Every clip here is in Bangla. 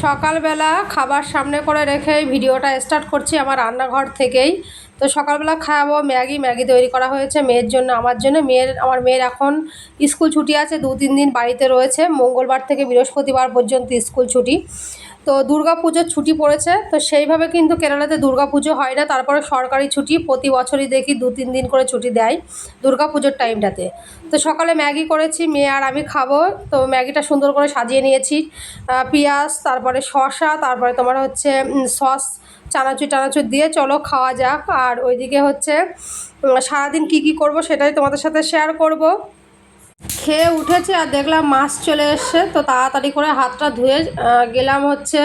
সকালবেলা খাবার সামনে করে রেখে ভিডিওটা স্টার্ট করছি আমার রান্নাঘর থেকেই। তো সকালবেলা খাওয়াবো ম্যাগি ম্যাগি তৈরি করা হয়েছে মেয়ের জন্য, আমার জন্য। মেয়ের, আমার মেয়ের এখন স্কুল ছুটি আছে দু তিন দিন বাড়িতে রয়েছে। মঙ্গলবার থেকে বৃহস্পতিবার পর্যন্ত স্কুল ছুটি। তো দুর্গা পুজোর ছুটি পড়েছে, তো সেইভাবে কিন্তু কেরালাতে পুজো হয় না। তারপরে সরকারি ছুটি, প্রতি বছরই দেখি দু তিন দিন করে ছুটি দেয় পুজোর টাইমটাতে। তো সকালে ম্যাগি করেছি, মেয়ে আর আমি খাব। তো ম্যাগিটা সুন্দর করে সাজিয়ে নিয়েছি। পেঁয়াজ, তারপরে শসা, তারপরে তোমার হচ্ছে সস, চানাচুর টানাচুর দিয়ে চলো খাওয়া যাক। আর ওইদিকে হচ্ছে সারাদিন কি কি করব সেটাই তোমাদের সাথে শেয়ার করব। খেয়ে উঠেছে আর দেখলাম মাছ চলে এসছে। তো তাড়াতাড়ি করে হাতটা ধুয়ে গেলাম হচ্ছে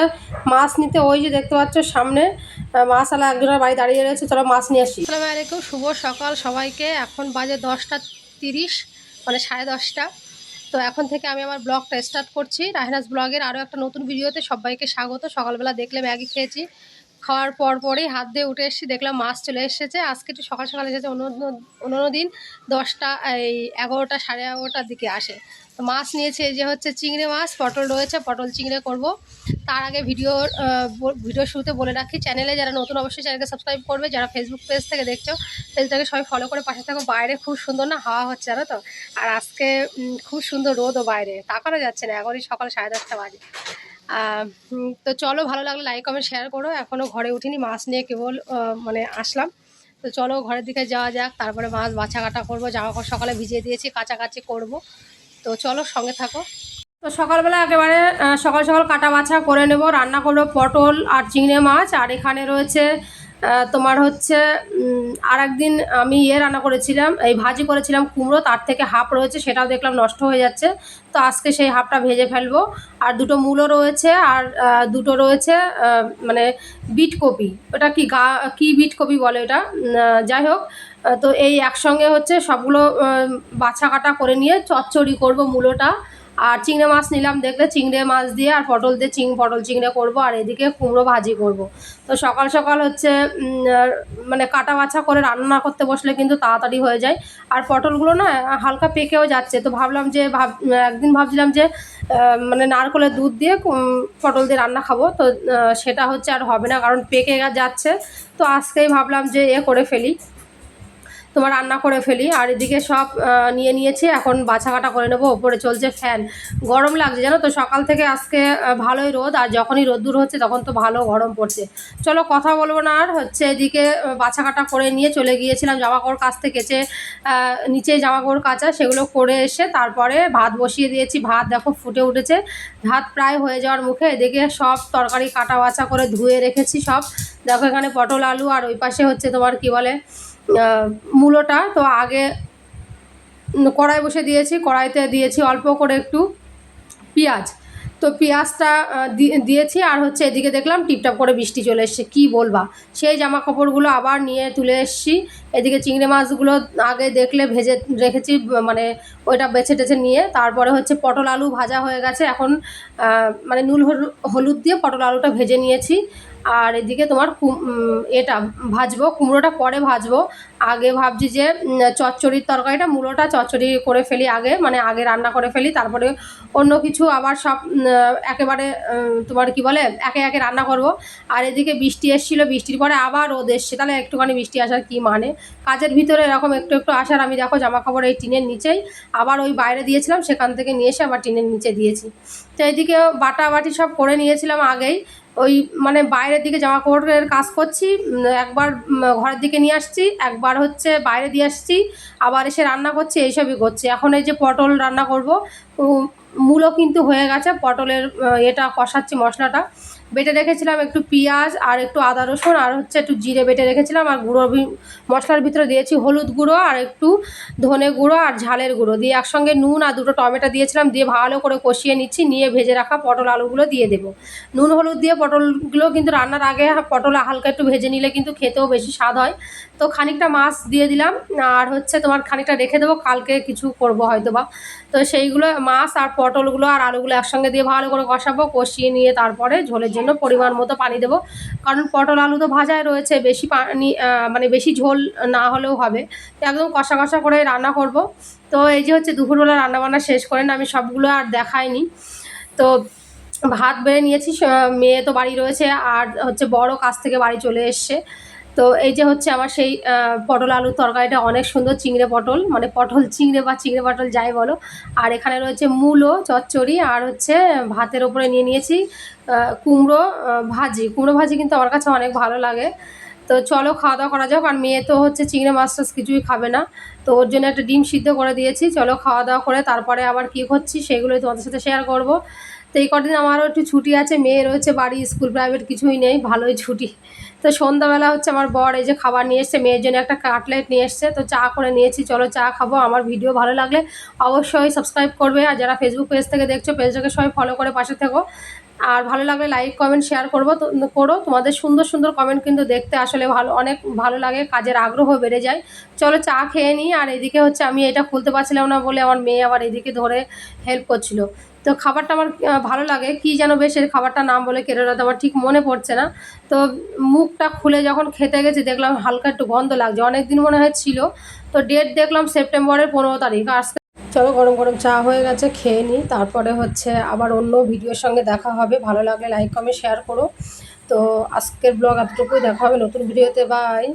মাছ নিতে। ওই যে দেখতে পাচ্ছ সামনে আহ, মাছওয়ালা একজনের বাড়ি দাঁড়িয়ে রয়েছে। চলো মাছ নিয়ে আসি। আসসালামু আলাইকুম শুভ সকাল সবাইকে। এখন বাজে দশটা তিরিশ মানে সাড়ে দশটা। তো এখন থেকে আমি আমার ব্লগটা স্টার্ট করছি। রাহিনাস ব্লগের আরও একটা নতুন ভিডিওতে সবাইকে স্বাগত। সকালবেলা দেখলে ম্যাগি খেয়েছি। খাওয়ার পর পরেই হাত দিয়ে উঠে এসেছি দেখলাম মাছ চলে এসেছে। আজকে একটু সকাল সকাল এসেছে, অন্য অন্য দিন দশটা, এই এগারোটা সাড়ে এগারোটার দিকে আসে। তো মাছ নিয়েছে যে হচ্ছে চিংড়ি মাছ, পটল রয়েছে, পটল চিংড়ে করব। তার আগে ভিডিও ভিডিও শুরুতে বলে রাখি, চ্যানেলে যারা নতুন অবশ্যই চ্যানেলকে সাবস্ক্রাইব করবে। যারা ফেসবুক পেজ থেকে দেখছ পেজটাকে সবাই ফলো করে পাশে থাকো। বাইরে খুব সুন্দর না, হাওয়া হচ্ছে, জানো তো? আর আজকে খুব সুন্দর রোদও বাইরে, তাকানো যাচ্ছে না, এখনই সকাল সাড়ে দশটা বাজে। তো চলো, ভালো লাগলে লাইক কমেন্ট শেয়ার করো। এখনও ঘরে উঠিনি, মাছ নিয়ে কেবল মানে আসলাম। তো চলো, ঘরের দিকে যাওয়া যাক, তারপরে মাছ বাছা কাটা করব। জামা কাপড় সকালে ভিজিয়ে দিয়েছি কাছাকাছি করব। তো চলো, সঙ্গে থাকো। তো সকালবেলা একেবারে সকাল সকাল কাটা বাছা করে নেব। রান্না করব পটল আর চিংড়ে মাছ, আর এখানে রয়েছে তোমার হচ্ছে আর একদিন আমি ইয়ে রান্না করেছিলাম, এই ভাজি করেছিলাম কুমড়ো, তার থেকে হাফ রয়েছে, সেটাও দেখলাম নষ্ট হয়ে যাচ্ছে। তো আজকে সেই হাফটা ভেজে ফেলব। আর দুটো মূলো রয়েছে, আর দুটো রয়েছে মানে বিট কপি। ওটা কি গা, কি বিট কপি বলে ওটা? যাই হোক তো এই একসঙ্গে হচ্ছে সবগুলো বাছা কাটা করে নিয়ে চচ্চড়ি করব মূলোটা। আর চিংড়ে মাছ নিলাম, দেখলে চিংড়ে মাছ দিয়ে আর পটল দিয়ে চিং, পটল চিংড়ে করব আর এদিকে কুমড়ো ভাজি করব। তো সকাল সকাল হচ্ছে মানে কাটা বাছা করে রান্না করতে বসলে কিন্তু তাড়াতাড়ি হয়ে যায়। আর পটলগুলো না হালকা পেকেও যাচ্ছে, তো ভাবলাম যে, ভাব, একদিন ভাবছিলাম যে মানে নারকলের দুধ দিয়ে পটল দিয়ে রান্না খাব। তো সেটা হচ্ছে আর হবে না, কারণ পেকে যাচ্ছে। তো আজকেই ভাবলাম যে এ করে ফেলি। তোমার রান্না করে ফেলি। আর এদিকে সব নিয়ে নিয়েছি। এখন বাছা কাটা করে নেব। ওপরে চলছে ফ্যান। গরম লাগছে, জানো তো? সকাল থেকে আজকে ভালোই রোদ। আর যখনই রোদ্দুর হচ্ছে, তখন তো ভালো গরম পড়ছে। চলো, কথা বলব না আর। হচ্ছে এদিকে বাছা কাটা করে নিয়ে চলে গিয়েছিলাম জামা কাপড় কাচতে কেচে নিচে জামা কাপড় কাচা, সেগুলো করে এসে তারপরে ভাত বসিয়ে দিয়েছি। ভাত দেখো ফুটে উঠেছে। ভাত প্রায় হয়ে যাওয়ার মুখে এদিকে সব তরকারি কাটা বাছা করে ধুয়ে রেখেছি সব। দেখো এখানে পটল, আলু, আর ওই পাশে হচ্ছে তোমার কি বলে মূলোটা, তো আগে কড়াই বসে দিয়েছি, কড়াইতে দিয়েছি অল্প করে একটু পেঁয়াজ। তো পেঁয়াজটা দিয়েছি আর হচ্ছে এদিকে দেখলাম টিপটাপ করে বৃষ্টি চলে এসছে, কী বলবা? সেই জামা কাপড়গুলো আবার নিয়ে তুলে এসছি, এদিকে চিংড়ি মাছগুলো আগে দেখলে ভেজে রেখেছি মানে ওইটা বেছে টেছে নিয়ে, তারপরে হচ্ছে পটল আলু ভাজা হয়ে গেছে, এখন মানে নুন হলু- হলুদ দিয়ে পটল আলুটা ভেজে নিয়েছি। আর এদিকে তোমার এটা ভাজবো, কুমড়োটা পরে ভাজবো। আগে ভাবছি যে চচ্চড়ির তরকারিটা, মূলোটা চচ্চড়ি করে ফেলি আগে মানে আগে রান্না করে ফেলি, তারপরে অন্য কিছু আবার সব একেবারে তোমার কি বলে, একে একে রান্না করব। আর এদিকে বৃষ্টি এসেছিল, বৃষ্টির পরে আবার রোদ এসছে, তাহলে একটুখানি বৃষ্টি আসার কি মানে? কাজের ভিতরে এরকম একটু একটু আসার, আমি দেখো জামা কাপড় এই টিনের নিচেই, আবার ওই বাইরে দিয়েছিলাম, সেখান থেকে নিয়ে এসে আবার টিনের নিচে দিয়েছি। তো এইদিকে বাটা বাটি সব করে নিয়েছিলাম আগেই ওই মানে বাইরের দিকে জামা কাপড়ের কাজ করছি একবার ঘরের দিকে নিয়ে আসছি, একবার হচ্ছে বাইরে দিয়ে আসছি, আবার এসে রান্না করছি, এইসবই করছি। এখন এই যে পটল রান্না করব মূলো কিন্তু হয়ে গেছে, পটলের এটা কষাচ্ছি মশলাটা। বেটে রেখেছিলাম একটু পেঁয়াজ আর একটু আদা রসুন আর হচ্ছে একটু জিরে বেটে রেখেছিলাম আর গুঁড়ো মশলার ভিতরে দিয়েছি হলুদ গুঁড়ো আর একটু ধনে গুঁড়ো আর ঝালের গুঁড়ো। দিয়ে একসঙ্গে নুন আর দুটো টমেটো দিয়েছিলাম, দিয়ে ভালো করে কষিয়ে নিচ্ছি, নিয়ে ভেজে রাখা পটল আলুগুলো দিয়ে দেবো। নুন হলুদ দিয়ে পটলগুলো কিন্তু রান্নার আগে পটল হালকা একটু ভেজে নিলে কিন্তু খেতেও বেশি স্বাদ হয়। তো খানিকটা মাছ দিয়ে দিলাম আর হচ্ছে তোমার খানিকটা রেখে দেবো, কালকে কিছু করব হয়তো বা তো সেইগুলো মাছ আর পটলগুলো আর আলুগুলো একসঙ্গে দিয়ে ভালো করে কষাবো, কষিয়ে নিয়ে তারপরে ঝোলের জন্য পরিমাণ মতো পানি দেবো। কারণ পটল আলু তো ভাজায় রয়েছে, বেশি পানি মানে বেশি ঝোল না হলেও হবে। তো একদম কষা কষা করে রান্না করব। তো এই যে হচ্ছে দুপুরবেলা রান্নাবান্না শেষ করেন আমি সবগুলো আর দেখাইনি। তো ভাত বেড়ে নিয়েছি মেয়ে তো বাড়ি রয়েছে, আর হচ্ছে বড় কাজ থেকে বাড়ি চলে এসছে। তো এই যে হচ্ছে আমার সেই পটল আলুর তরকারিটা অনেক সুন্দর চিংড়ে পটল মানে পটল চিংড়ে বা চিংড়ে পটল যাই বলো। আর এখানে রয়েছে মূলো, চচ্চড়ি আর হচ্ছে ভাতের ওপরে নিয়ে নিয়েছি কুমড়ো ভাজি। কুমড়ো ভাজি কিন্তু আমার কাছে অনেক ভালো লাগে। তো চলো খাওয়া দাওয়া করা যাক, আর মেয়ে তো হচ্ছে চিংড়ে মাছ টাছ কিছুই খাবে না। তো ওর জন্য একটা ডিম সিদ্ধ করে দিয়েছি, চলো খাওয়া দাওয়া করে তারপরে আবার কী করছি সেগুলোই তোমাদের সাথে শেয়ার করব। তো এই কদিন আমারও একটু ছুটি আছে, মেয়ে রয়েছে বাড়ি, স্কুল প্রাইভেট কিছুই নেই, ভালোই ছুটি। তো সন্ধ্যাবেলা হচ্ছে আমার বর এই যে খাবার নিয়ে এসছে, মেয়ের জন্য একটা কাটলেট নিয়ে এসছে, তো চা করে নিয়েছি, চলো চা খাব, আমার ভিডিও ভালো লাগলে অবশ্যই সাবস্ক্রাইব করবে। আর যারা ফেসবুক পেজ থেকে দেখছ পেজটাকে সবাই ফলো করে পাশে থেকো। আর ভালো লাগলে লাইক কমেন্ট শেয়ার করব করো। তোমাদের সুন্দর সুন্দর কমেন্ট কিন্তু দেখতে আসলে ভালো, অনেক ভালো লাগে, কাজের আগ্রহ বেড়ে যায়। চলো চা খেয়ে নিই, আর এদিকে হচ্ছে আমি এটা খুলতে পারছিলাম না বলে আমার মেয়ে আবার এদিকে ধরে হেল্প করছিল। তো খাবারটা আমার ভালো লাগে, কি যেন বেশ এর খাবারটা নাম বলে কেটে আমার ঠিক মনে পড়ছে না। তো মুখটা খুলে যখন খেতে গেছি, দেখলাম হালকা একটু গন্ধ লাগছে অনেক দিন মনে হয় ছিল। তো ডেট দেখলাম সেপ্টেম্বরের পনেরো তারিখ, আজকে চলো গরম গরম চা হয়ে গেছে, খেয়ে নিই। তারপরে হচ্ছে আবার অন্য ভিডিওর সঙ্গে দেখা হবে। ভালো লাগলে লাইক কমেন্ট শেয়ার করো। তো আজকের ব্লগ এতটুকুই। দেখা হবে নতুন ভিডিওতে। বাই